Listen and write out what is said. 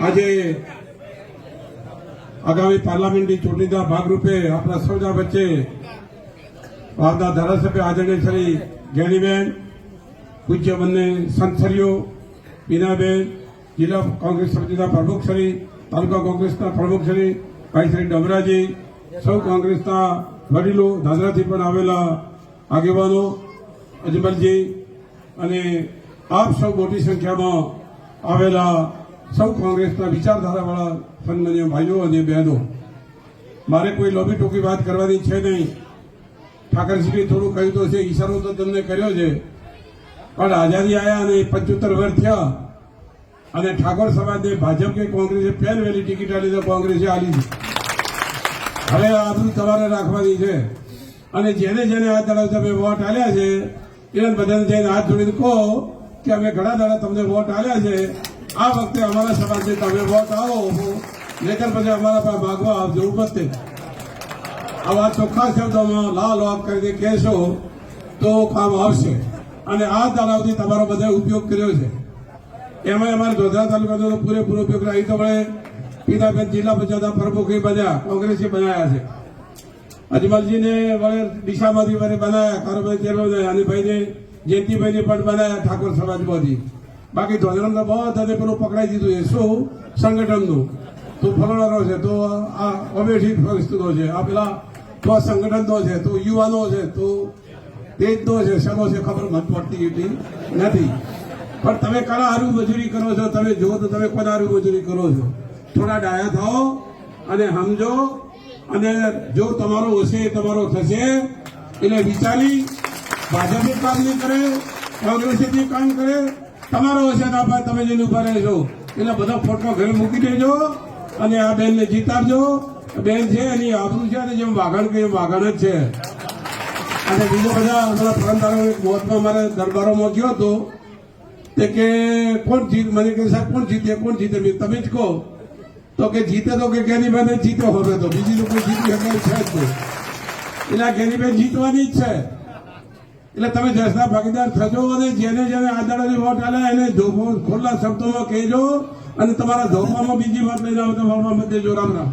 આજે આગામી પાર્લામેન્ટની ચૂંટણીના ભાગરૂપે આપણા સૌના વચ્ચે વાવના ધારાસભ્ય આદરણીય શ્રી ગેણીબેન પૂજ્ય બંને સંતશ્રીઓ બીનાબેન જિલ્લા કોંગ્રેસ સમિતિના પ્રમુખ શ્રી, તાલુકા કોંગ્રેસના પ્રમુખ શ્રી, ભાઈ શ્રી ડમરાજી, સૌ કોંગ્રેસના વડીલો, દાદરાથી પણ આવેલા આગેવાનો અજમલજી અને આપ સૌ મોટી સંખ્યામાં આવેલા સૌ કોંગ્રેસના વિચારધારાવાળા સન્માનીય ભાઈઓ અને બહેનો, મારે કોઈ લોબી ટોકી વાત કરવાની છે નહીં. ઠાકરસિંહે થોડું કહ્યું તો છે, ઈશારો તો તમને કર્યો છે. પણ આઝાદી આવ્યા અને પંચોતેર વર્ષ થયા અને ઠાકોર સમાજને ભાજપ કે કોંગ્રેસે પહેલ વહેલી ટિકિટ આલી તો કોંગ્રેસે આલી હવે આ બધું તમારે રાખવાની છે. અને જેને જેને આ તરફ તમે વોટ આલ્યા છે, એને બધાને જઈને હાથ જોડીને કહો કે અમે ઘણા દાડા તમને વોટ આવ્યા છે. આ વખતે અમારા સમાજને તમે વોટ આવો નહીતર પછી અમારા પાસે ભાગવા આવજો ઉપસ્થિત આવા ચોખ્ખા શબ્દોમાં લાલ વાપ કરીને કહેશો તો કામ આવશે. અને આ દાડાઓથી તમારો બધા ઉપયોગ કર્યો છે. એમાં અમારે ધોધરા તાલુકાનો પૂરેપૂરો ઉપયોગ અહીં તો વળે પીતાબેન જિલ્લા પંચાયતના પ્રમુખ બન્યા, કોંગ્રેસે બનાવ્યા છે. અજમલજીને વળે દિશામાંથી વળે બનાવ્યા કારોબારી ચેરમેન અને ભાઈને જયંતિભાઈને પણ બનાવ્યા ઠાકોર સમાજમાંથી. બાકી ધોધરામાં બધાને પેલું પકડાઈ દીધું છે. શું? સંગઠનનું. તો ફલાણાનો છે, તો આ અમેઠી પરિસ્થિતિનો છે. આ પેલા તો આ સંગઠનનો છે, તો યુવાનો છે, તો તેજનો છે. શેનો છે ખબર? મત પડતી એટલી નથી. પણ તમે કલા હારું મજૂરી કરો છો, તમે જો તો તમે કોના હારું મજૂરી કરો છો. થોડા ડાયા થાઓ અને સમજો. અને જો તમારો હશે, તમારો થશે, એટલે વિચારી ભાજપે કામ નહીં કરે કોંગ્રેસે બી કામ કરે, તમારો હશે ના તમે જઈને ઊભા રહેશો એટલે બધા ફોટો ઘરે મૂકી દેજો અને આ બેનને જીતાડજો. બેન છે, એની આબરૂ છે અને જેમ વાઘણ કે એમ વાઘણ જ છે. અને બીજો બધા અમારા પરંપરાઓ એક મોતમાં મારે દરબારોમાં ગયો હતો. તે કે, કોણ જીત મને કે, સાહેબ, કોણ જીતે કોણ જીતે? તમે જ કહો. તો કે, જીતે તો કે ગેનીબેન જીતે હવે તો, બીજી લોકો જીતી શકે છે. જ નહીં એટલે ગેનીબેન જીતવાની જ છે. એટલે તમે જસના ભાગીદાર થજો અને જેને જેને આદાડાની વોટ આલે એને ધોપો ખુલ્લા શબ્દોમાં કહેજો અને તમારા ધોપામાં બીજી વાત લઈને આવો તો મત દેજો, રામ રામ.